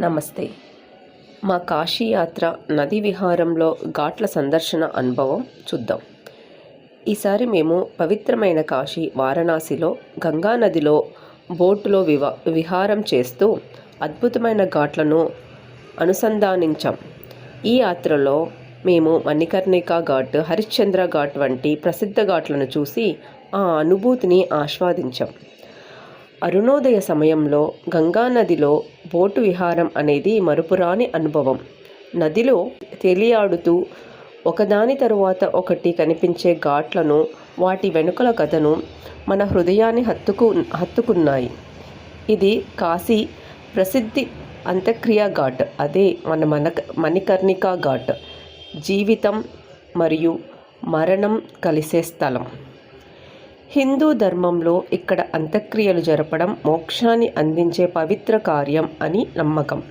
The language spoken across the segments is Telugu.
నమస్తే. మా కాశీయాత్ర నది విహారంలో ఘాట్ల సందర్శన అనుభవం చూద్దాం. ఈసారి మేము పవిత్రమైన కాశీ వారణాసిలో గంగా నదిలో బోటులో వివా విహారం చేస్తూ అద్భుతమైన ఘాట్లను అనుసంధానించాం. ఈ యాత్రలో మేము మణికర్ణికా ఘాట్ హరిశ్చంద్ర ఘాట్ వంటి ప్రసిద్ధ ఘాట్లను చూసి ఆ అనుభూతిని ఆస్వాదించాం. అరుణోదయ సమయంలో గంగా నదిలో బోటు విహారం అనేది మరుపురాని అనుభవం. నదిలో తేలియాడుతూ ఒకదాని తరువాత ఒకటి కనిపించే ఘాట్లను వాటి వెనుకల కథను మన హృదయాన్ని హత్తుకు హత్తుకున్నాయి. ఇది కాశీ ప్రసిద్ధి అంతక్రియ ఘాట్. అదే మన మన మణికర్ణికా ఘాట్. జీవితం మరియు మరణం కలిసే స్థలం. హిందూ ధర్మంలో ఇక్కడ అంత్యక్రియలు జరపడం మోక్షాన్ని అందించే పవిత్ర కార్యం అని నమ్మకం.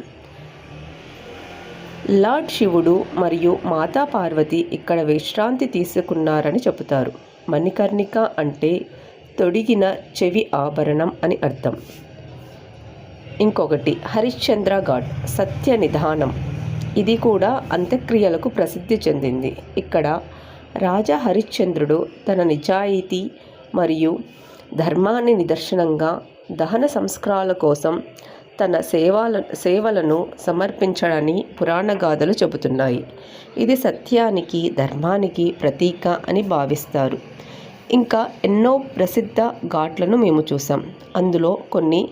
లార్డ్ శివుడు మరియు మాతా పార్వతి ఇక్కడ విశ్రాంతి తీసుకున్నారని చెబుతారు. మణికర్ణిక అంటే తొడిగిన చెవి ఆభరణం అని అర్థం. ఇంకొకటి హరిశ్చంద్ర ఘాట్ సత్య నిధానం. ఇది కూడా అంత్యక్రియలకు ప్రసిద్ధి చెందింది. ఇక్కడ రాజా హరిశ్చంద్రుడు తన నిజాయితీ మరియు ధర్మాన్ని నిదర్శనంగా దహన సంస్కారాల కోసం తన సేవాల సేవలను సమర్పించడని పురాణ గాథలు చెబుతున్నాయి. ఇది సత్యానికి ధర్మానికి ప్రతీక అని భావిస్తారు. ఇంకా ఎన్నో ప్రసిద్ధ ఘాట్లను మేము చూసాం అందులో కొన్ని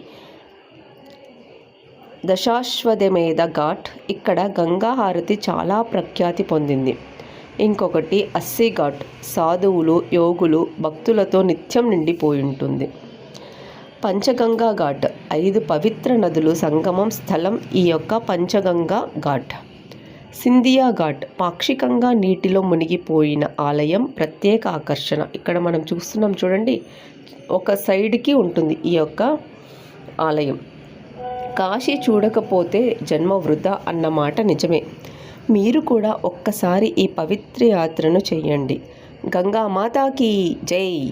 దశాశ్వధమేధ ఘాట్ ఇక్కడ గంగా హారతి చాలా ప్రఖ్యాతి పొందింది. ఇంకొకటి అస్సిఘాట్. సాధువులు యోగులు భక్తులతో నిత్యం నిండిపోయి ఉంటుంది పంచగంగా ఘాట్. ఐదు పవిత్ర నదులు సంగమం స్థలం ఈ యొక్క పంచగంగా ఘాట్. సింధియా ఘాట్. పాక్షికంగా నీటిలో మునిగిపోయిన ఆలయం ప్రత్యేక ఆకర్షణ. ఇక్కడ మనం చూస్తున్నాం చూడండి ఒక సైడ్కి ఉంటుంది ఈ యొక్క ఆలయం. కాశీ చూడకపోతే జన్మ వృధా అన్నమాట నిజమే. మీరు కూడా ఒక్కసారి ఈ పవిత్ర యాత్రను చేయండి. గంగా మాతాకి జై.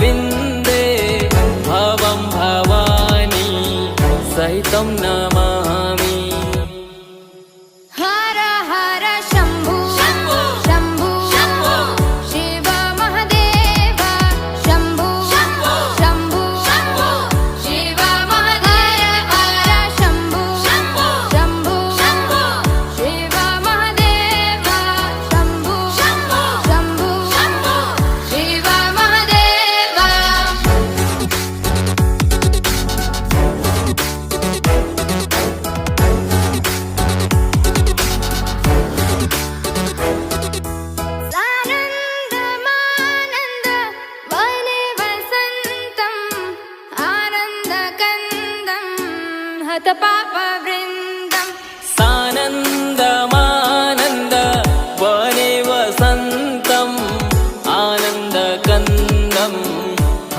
ต้องนำ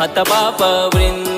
ಹತಪಾಪ ವೃಂದ